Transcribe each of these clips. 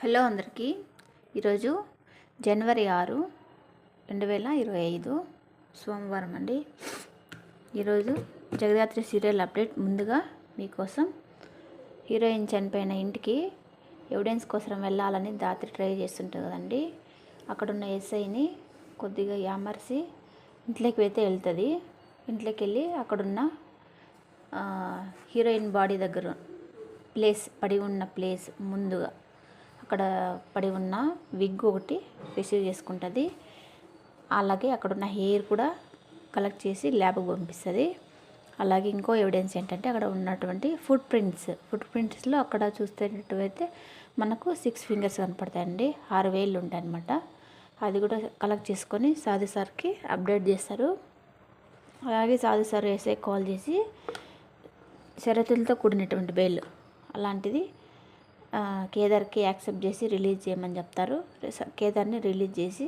Hello అందరికీ. ఈరోజు జనవరి ఆరు రెండు వేల ఇరవై ఐదు సోమవారం అండి. ఈరోజు జగదాత్రి సీరియల్ అప్డేట్ ముందుగా మీకోసం హీరోయిన్ చనిపోయిన ఇంటికి ఎవిడెన్స్ కోసం వెళ్ళాలని దాత్రి ట్రై చేస్తుంటుంది కదండి. అక్కడున్న ఎస్ఐని కొద్దిగా యామర్సి ఇంట్లోకి అయితే వెళ్తుంది. ఇంట్లోకి వెళ్ళి అక్కడున్న హీరోయిన్ బాడీ దగ్గర ప్లేస్ పడి ఉన్న ప్లేస్ ముందుగా అక్కడ పడి ఉన్న విగ్ ఒకటి రిసీవ్ చేసుకుంటుంది. అలాగే అక్కడ ఉన్న హెయిర్ కూడా కలెక్ట్ చేసి ల్యాబ్కి పంపిస్తుంది. అలాగే ఇంకో ఎవిడెన్స్ ఏంటంటే అక్కడ ఉన్నటువంటి ఫుట్ ప్రింట్స్ ఫుట్ ప్రింట్స్లో అక్కడ చూసేటట్టయితే మనకు సిక్స్ ఫింగర్స్ కనపడతాయండి. ఆరు వేళ్ళు ఉంటాయన్నమాట. అది కూడా కలెక్ట్ చేసుకొని సాధు సార్కి అప్డేట్ చేస్తారు. అలాగే సాధు సార్ వేసే కాల్ చేసి షరతులతో కూడినటువంటి బెయిల్ అలాంటిది కేదార్కి యాక్సెప్ట్ చేసి రిలీజ్ చేయమని చెప్తారు. కేదార్ని రిలీజ్ చేసి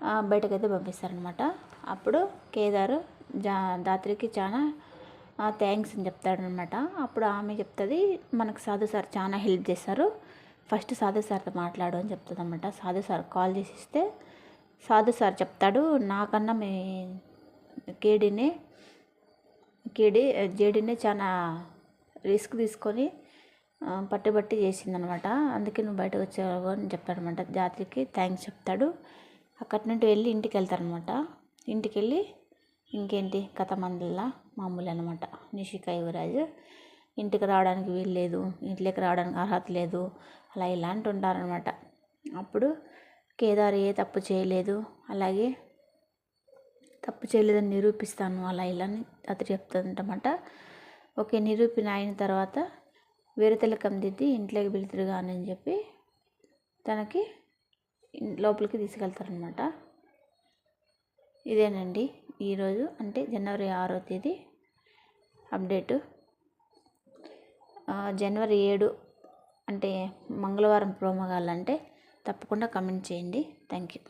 ఆ, బయటకైతే పంపిస్తారనమాట అప్పుడు కేదారు జా దాత్రికి చాలా థ్యాంక్స్ అని చెప్తాడనమాట అప్పుడు ఆమె చెప్తుంది మనకు సాధు సార్ చాలా హెల్ప్ చేస్తారు ఫస్ట్ సాధు సార్తో మాట్లాడు అని చెప్తుంది అనమాట సాధు సార్ కాల్ చేసి ఇస్తే సాధు సార్ చెప్తాడు నాకన్నా మీ కేడీని కేడి జేడీని చాలా రిస్క్ తీసుకొని పట్టుబట్టి చేసిందనమాట. అందుకే నువ్వు బయటకు వచ్చావు అని చెప్పాడనమాట. జాతికి థ్యాంక్స్ చెప్తాడు. అక్కడి నుండి వెళ్ళి ఇంటికి వెళ్తారనమాట. ఇంటికి వెళ్ళి ఇంకేంటి కథ మందల్లా మామూలు అనమాట. నిషిక యువరాజు ఇంటికి రావడానికి వీలు లేదు ఇంట్లోకి రావడానికి అర్హత లేదు అలా ఇలాంటి ఉంటారనమాట అప్పుడు కేదార్ ఏ తప్పు చేయలేదు అలాగే తప్పు చేయలేదని నిరూపిస్తాను అలా ఇలా అని అతను చెప్తుందన్నమాట ఓకే నిరూపణ అయిన తర్వాత వేరే దిద్ది ఇంట్లోకి వెళ్తురు కానీ అని చెప్పి తనకి లోపలికి తీసుకెళ్తారనమాట ఇదేనండి ఈరోజు అంటే జనవరి ఆరో తేదీ అప్డేటు. జనవరి ఏడు అంటే మంగళవారం ప్రోమో కావాలంటే తప్పకుండా కమెంట్ చేయండి. Thank you